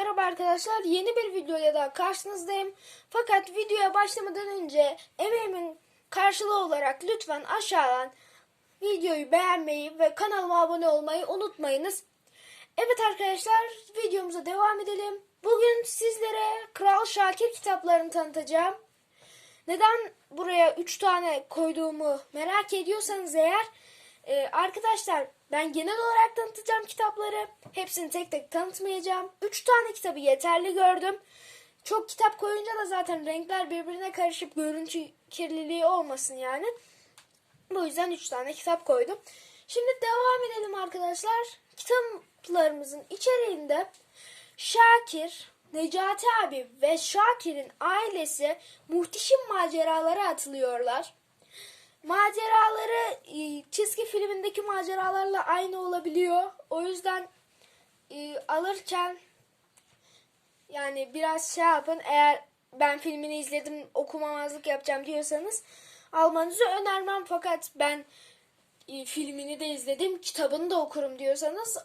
Merhaba arkadaşlar yeni bir videoya da karşınızdayım. Fakat videoya başlamadan önce emeğimin karşılığı olarak lütfen aşağıdan videoyu beğenmeyi ve kanalıma abone olmayı unutmayınız. Evet arkadaşlar videomuza devam edelim. Bugün sizlere Kral Şakir kitaplarını tanıtacağım. Neden buraya 3 tane koyduğumu merak ediyorsanız eğer e, arkadaşlar ben genel olarak tanıtacağım kitapları. Hepsini tek tek tanıtmayacağım. 3 tane kitabı yeterli gördüm. Çok kitap koyunca da zaten renkler birbirine karışıp görüntü kirliliği olmasın yani. Bu yüzden 3 tane kitap koydum. Şimdi devam edelim arkadaşlar. Kitaplarımızın içeriğinde Şakir, Necati abi ve Şakir'in ailesi muhteşem maceralara atılıyorlar. Maceraları e, çizgi filmindeki maceralarla aynı olabiliyor. O yüzden e, alırken yani biraz şey yapın. Eğer ben filmini izledim okumamazlık yapacağım diyorsanız almanızı önermem. Fakat ben e, filmini de izledim, kitabını da okurum diyorsanız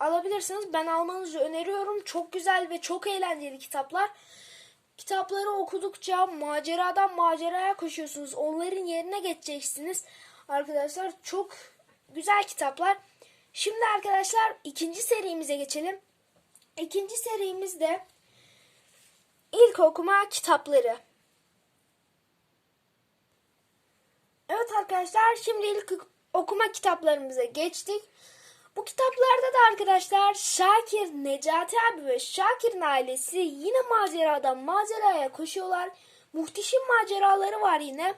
alabilirsiniz. Ben almanızı öneriyorum. Çok güzel ve çok eğlenceli kitaplar. Kitapları okudukça maceradan maceraya koşuyorsunuz. Onların yerine geçeceksiniz. Arkadaşlar çok güzel kitaplar. Şimdi arkadaşlar ikinci serimize geçelim. İkinci serimizde ilk okuma kitapları. Evet arkadaşlar şimdi ilk okuma kitaplarımıza geçtik. Bu kitaplarda da arkadaşlar Şakir, Necati abi ve Şakir'in ailesi yine maceradan maceraya koşuyorlar. Muhteşem maceraları var yine.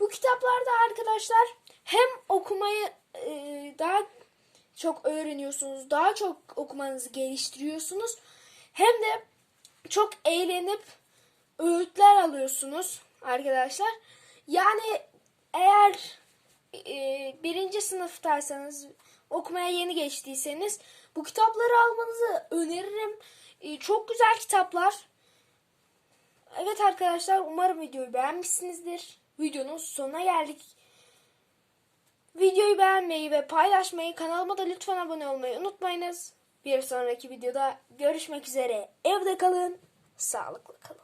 Bu kitaplarda arkadaşlar hem okumayı e, daha çok öğreniyorsunuz, daha çok okumanızı geliştiriyorsunuz. Hem de çok eğlenip öğütler alıyorsunuz arkadaşlar. Yani eğer e, birinci sınıftaysanız okumaya yeni geçtiyseniz bu kitapları almanızı öneririm. E, çok güzel kitaplar. Evet arkadaşlar umarım videoyu beğenmişsinizdir. Videonun sonuna geldik. Videoyu beğenmeyi ve paylaşmayı kanalıma da lütfen abone olmayı unutmayınız. Bir sonraki videoda görüşmek üzere. Evde kalın, sağlıklı kalın.